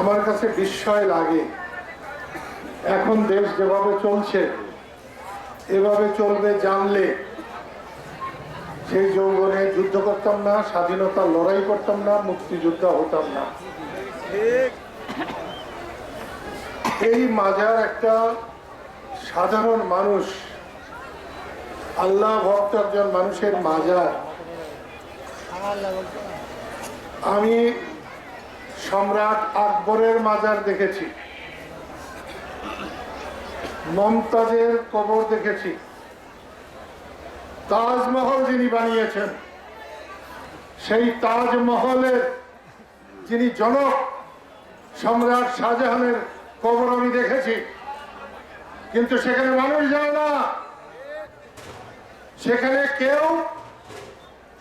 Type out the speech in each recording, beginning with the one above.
আমার কাছে বিস্ময় লাগে। এখন দেশ যেভাবে চলছে, এভাবে চলবে জানলে সেই যৌবনে যুদ্ধ করতাম না স্বাধীনতা লড়াই করতাম না, মুক্তিযোদ্ধা হতাম না। এই মাজার একটা সাধারণ মানুষ, আল্লাহ ভক্ত একজন মানুষের মাজার। আমি সম্রাট আকবরের মাজার দেখেছি। মমতাজের কবর দেখেছি। তাজমহল যিনি বানিয়েছেন, সেই তাজমহলের যিনি জনক, সম্রাট শাহজাহানের কবর আমি দেখেছি। কিন্তু সেখানে মানুষ যায় না। সেখানে কেউ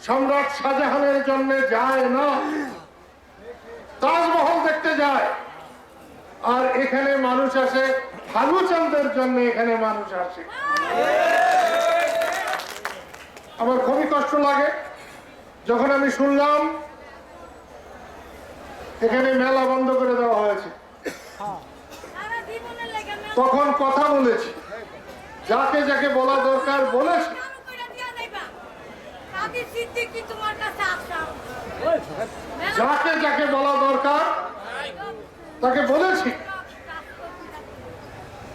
সম্রাট শাহজাহানের জন্য যায় না। তাজমহল দেখতে যায়। আর এখানে মানুষ আসে ফালুচন্দের জন্য এখানে মানুষ আসে। আমার খুবই কষ্ট লাগে। যখন আমি শুনলাম, এখানে মেলা বন্ধ করে দেওয়া হয়েছে। তখন কথা বলেছি। যাকে যাকে বলা দরকার বলেছি। যাকে যাকে বলা দরকার, তাকে বলেছি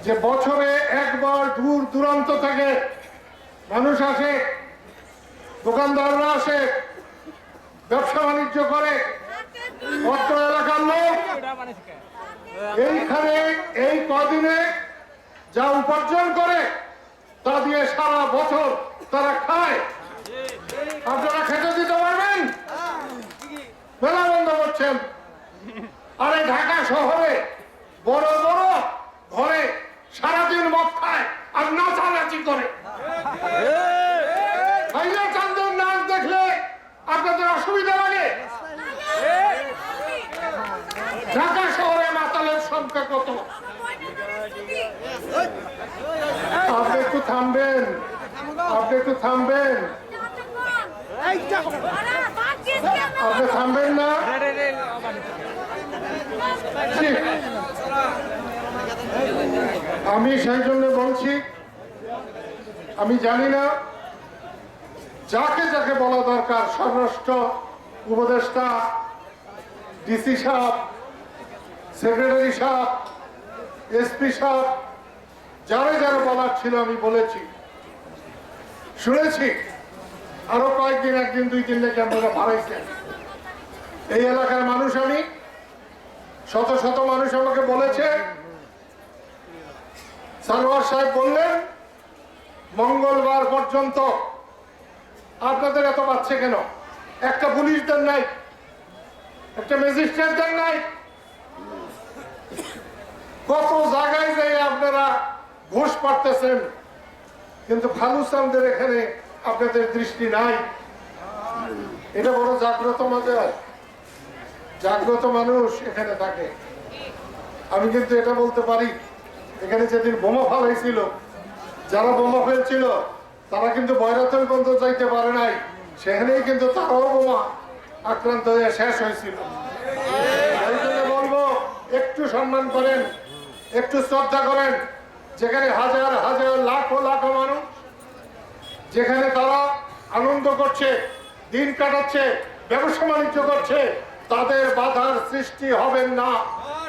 যে বছরে একবার দূর দূরান্ত থেকে মানুষ আসে, দোকানদাররা আসে, ব্যবসা বাণিজ্য করে, অত্র এলাকার লোক। এইখানে, এই কদিনে যা উপার্জন করে, তা দিয়ে সারা বছর তারা খায় আপনারা খেতে দিতে পারবেন মেলা বন্ধ করছেন আরে ঢাকা শহরে বড় বড় ঘরে সারাদিন মদ খায় আর নাচানাচি করে। ভাইয়া চান্দের নাচ দেখলে আপনাদের অসুবিধা লাগে? ঢাকা শহরে মাতালের সংখ্যা কত? আপনি একটু থামবেন আপনি একটু থামবেন। আপনি থামবেন না? আমি সেই জন্য বলছি, আমি জানি না, যাকে যাকে বলা দরকার স্বরাষ্ট্র উপদেষ্টা, ডিসি সাহেব, সেক্রেটারি সাহেব, এসপি সাহেব, যারা যারা বলার ছিল আমি বলেছি। শুনেছি, আরও কয়েকদিন, একদিন, দুই দিন লেগে আপনারা বাড়াইছেন। এই এলাকার মানুষ আমি, শত শত মানুষ আমাকে বলেছে সারোয়ার সাহেব বললেন, মঙ্গলবার পর্যন্ত আপনাদের এত পাচ্ছে কেন? একটা পুলিশ দেন নাই, একটা ম্যাজিস্ট্রেট দেন নাই। কত জায়গায় যাই আপনারা ঘুষ পারতেছেন কিন্তু খালুসানদের এখানে আপনাদের দৃষ্টি নাই। এটা বড় জাগ্রত মাজার। জাগ্রত মানুষ এখানে থাকে। আমি কিন্তু এটা বলতে পারি এখানে যেদিন বোমা ফালাইছিল যারা বোমা ফেলছিল, তারা কিন্তু বয়রাতন পর্যন্ত যাইতে পারে নাই। সেখানেই কিন্তু তারাও বোমা আক্রান্ত হয়ে শেষ হয়েছিল। বলব, একটু সম্মান করেন, একটু শ্রদ্ধা করেন, যেখানে হাজার হাজার, লাখো লাখো মানুষ, যেখানে তারা আনন্দ করছে, দিন কাটাচ্ছে, ব্যবসা বাণিজ্য করছে, তাদের বাধার সৃষ্টি হবেন না।